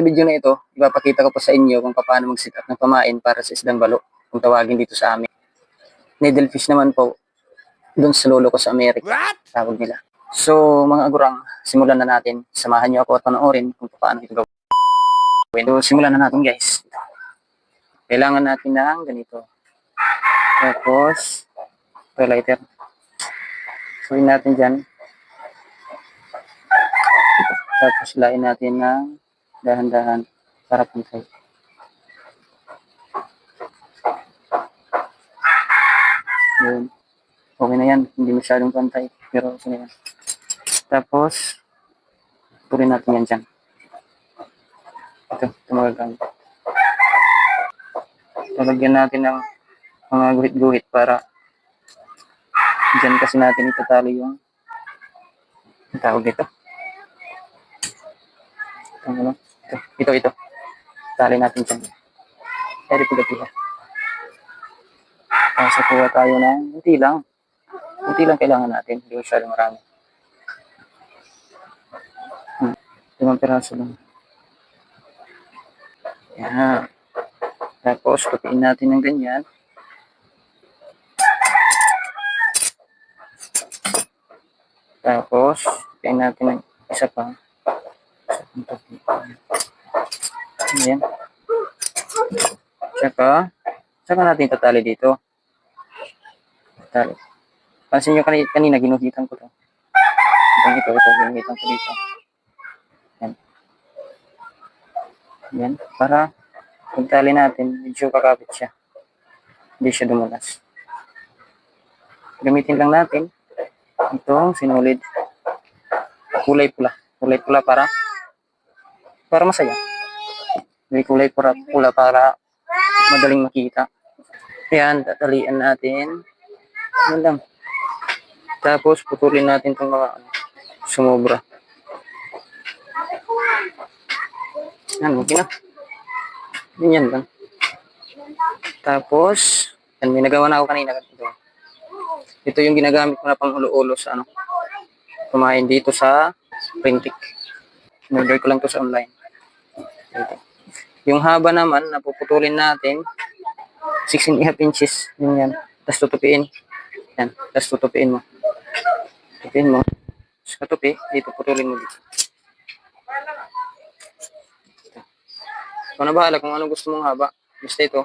sa video na ito, ipapakita ko po sa inyo kung paano mag-set up ng pamain para sa isdang balo, kung tawagin dito sa amin. Needlefish naman po, doon sa lolo ko sa Amerika, tawag nila. So, mga agurang, simulan na natin. Samahan niyo ako at panoorin kung paano ito gawin. So, simulan na natin guys. Kailangan natin ng ganito. Tapos, ito lighter. Suhin natin dyan. Tapos, lain natin ng dahan-dahan para pantay. Yun. Okay na yan. Hindi masyadong pantay. Pero okay na yan. Tapos, tuloy natin yan dyan. Ito, ito magagamit. Talagyan natin ng mga guhit-guhit para dyan kasi natin itatali yung tawag dito. Ang ano? Ito, ito. Tali natin dyan. Very pagatiha. Tapos kuha tayo ng hindi lang. Hindi lang kailangan natin. Hindi masyadong marami. Hmm. Limang piraso lang. Yan. Tapos, putiin natin ng ganyan. Tapos, putiin natin ng isa pa. Isa pang puti. Ayan. Tsaka, tsaka natin tatali dito. Tatali. Pansin nyo kanina, kanina ginuhitan ko to. Itong ito, ito, ginuhitan ko dito. Yan. Yan. Para, pagtali natin, medyo kakapit siya. Hindi siya dumulas. Gamitin lang natin itong sinulid. Kulay pula. Kulay pula para para masaya. May kulay pula, pula para madaling makita. Yan, tatalian natin. Yan lang. Tapos, putulin natin itong mga ano, sumobra. Yan, okay na. Ganyan lang. Tapos, yan, may nagawa na ako kanina. Ito. Ito yung ginagamit ko na pang ulo-ulo sa ano. Kumain dito sa Printic. Order ko lang to sa online. Ito. Yung haba naman, napuputulin natin, 6 and a half inches. Yun yan. Tapos tutupiin. Yan. Tapos tutupiin mo. Tutupiin mo. Tapos katupi, dito putulin mo dito. Ikaw na bahala kung ano gusto mong haba. Basta ito.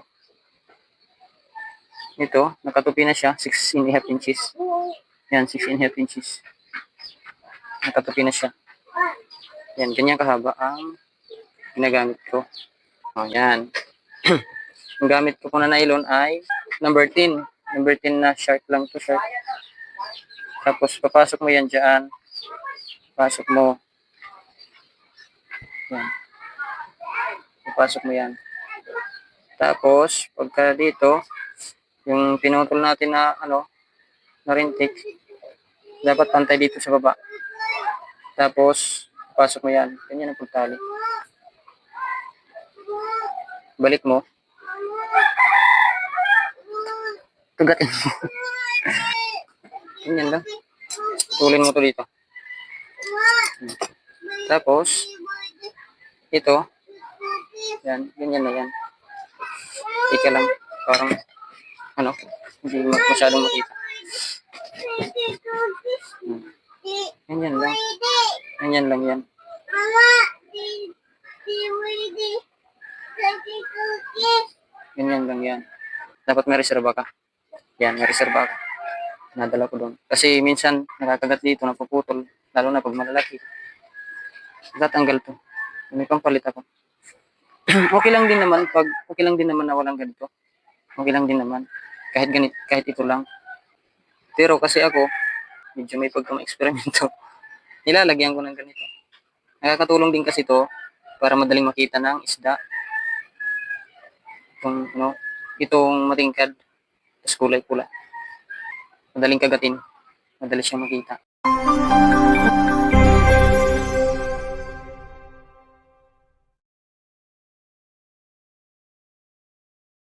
Ito, nakatupi na siya, 6 and a inches. Yan, 6 and a inches. Nakatupi na siya. Yan, ganyan kahaba ang ginagamit ko. O, yan. ang gamit ko po na nylon ay number 10. Number 10 na shirt lang to shirt. Tapos, papasok mo yan dyan. Pasok mo. Yan. Papasok mo yan. Tapos, pagka dito, yung pinutol natin na ano, na rintik, dapat pantay dito sa baba. Tapos, pasok mo yan. Ganyan ang pagtali. Balik mo. Tugatin mo. Ganyan lang. Tulin mo to dito. Tapos, ito, yan, ganyan na yan. Ika lang, parang, ano, hindi ma- masyadong makita. Hmm. Ganyan lang. Ganyan lang yan. Ganyan lang yan. Dapat may reserva ka. Yan, may reserva ka. Nadala ko doon. Kasi minsan, nakakagat dito, napuputol. Lalo na pag malalaki. Tatanggal to. May pampalit ako. okay lang din naman pag okay lang din naman na walang ganito. Okay lang din naman kahit ganit kahit ito lang. Pero kasi ako medyo may pagkama-eksperimento. Nilalagyan ko ng ganito. Nakakatulong din kasi to para madaling makita ng isda. Itong, ano, itong matingkad, tapos kulay pula. Madaling kagatin. Madali siyang makita.